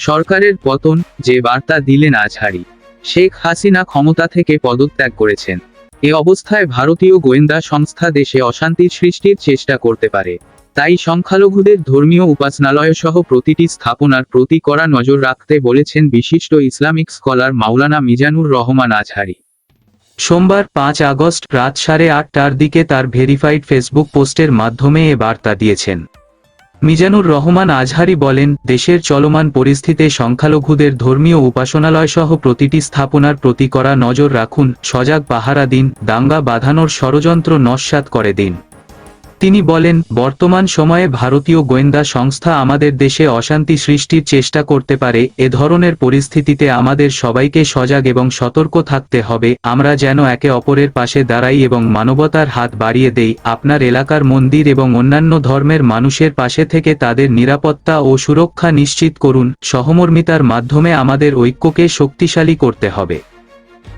সরকারের পতন যে বার্তা দিলেন আজহারি শেখ হাসিনা ক্ষমতা থেকে পদত্যাগ করেছেন। এ অবস্থায় ভারতীয় গোয়েন্দা সংস্থা দেশে অশান্তির সৃষ্টির চেষ্টা করতে পারে। তাই সংখ্যালঘুদের ধর্মীয় উপাসনালয় সহ প্রতিটি স্থাপনার প্রতি কড়া নজর রাখতে বলেছেন বিশিষ্ট ইসলামিক স্কলার মাওলানা মিজানুর রহমান আজহারি। সোমবার পাঁচ আগস্ট রাত সাড়ে আটটার দিকে তার ভেরিফাইড ফেসবুক পোস্টের মাধ্যমে এ বার্তা দিয়েছেন। মিজানুর রহমান আজহারি বলেন, দেশের চলমান পরিস্থিতিতে সংখ্যালঘুদের ধর্মীয় উপাসনালয় সহ প্রতিটি স্থাপনার প্রতি করা নজর রাখুন, সজাগ পাহারা দিন, দাঙ্গা বাঁধানোর ষড়যন্ত্র নস্যাৎ করে দিন। তিনি বলেন, বর্তমান সময়ে ভারতীয় গোয়েন্দা সংস্থা আমাদের দেশে অশান্তি সৃষ্টির চেষ্টা করতে পারে, এ ধরনের পরিস্থিতিতে আমাদের সবাইকে সজাগ এবং সতর্ক থাকতে হবে, আমরা যেন একে অপরের পাশে দাঁড়াই এবং মানবতার হাত বাড়িয়ে দেই, আপনার এলাকার মন্দির এবং অন্যান্য ধর্মের মানুষের পাশে থেকে তাদের নিরাপত্তা ও সুরক্ষা নিশ্চিত করুন, সহমর্মিতার মাধ্যমে আমাদের ঐক্যকে শক্তিশালী করতে হবে।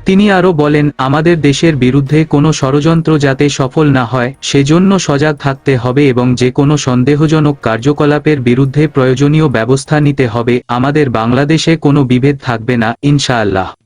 তিনি আরও বলেন, আমাদের দেশের বিরুদ্ধে কোনো ষড়যন্ত্র যাতে সফল না হয়, সেজন্য সজাগ থাকতে হবে এবং যে কোনো সন্দেহজনক কার্যকলাপের বিরুদ্ধে প্রয়োজনীয় ব্যবস্থা নিতে হবে। আমাদের বাংলাদেশে কোনো বিভেদ থাকবে না, ইনশাআল্লাহ।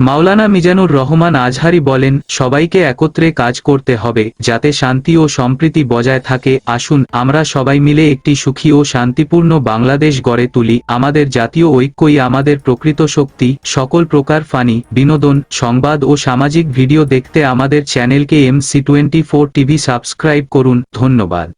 মাওলানা মিজানুর রহমান আজহারি বলেন, সবাইকে একত্রে কাজ করতে হবে, যাতে শান্তি ও সম্প্রীতি বজায় থাকে। আসুন, আমরা সবাই মিলে একটি সুখী ও শান্তিপূর্ণ বাংলাদেশ গড়ে তুলি। আমাদের জাতীয় ঐক্যই আমাদের প্রকৃত শক্তি। সকল প্রকার ফানি, বিনোদন, সংবাদ ও সামাজিক ভিডিও দেখতে আমাদের চ্যানেলকে এমসি টোয়েন্টি টিভি সাবস্ক্রাইব করুন। ধন্যবাদ।